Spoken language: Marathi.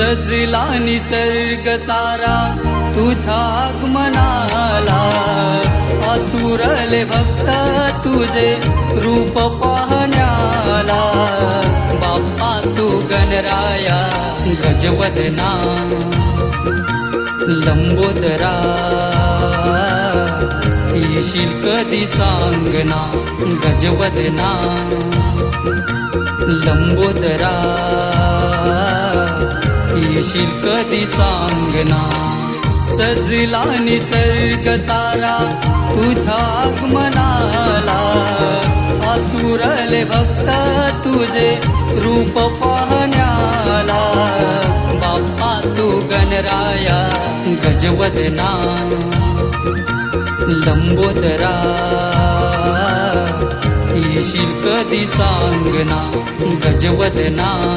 सजला निसर्ग सारा तुझ्या आगमनाला आतुरले भक्त तुझे रूप पाहण्याला. बाप्पा तू गणराया गजवदना. लंबोदरा. येशील कधी सांगना गजवदना. लंबोदरा. येशील कधी सांगना? सजला निसर्ग सारा तुझ्या आगमनाला. आतुरले भक्त तुझे रूप पाहण्याला. बाप्पा तू गणराया गजवदना. लंबोदरा. येशील कधी सांगना गजवदना.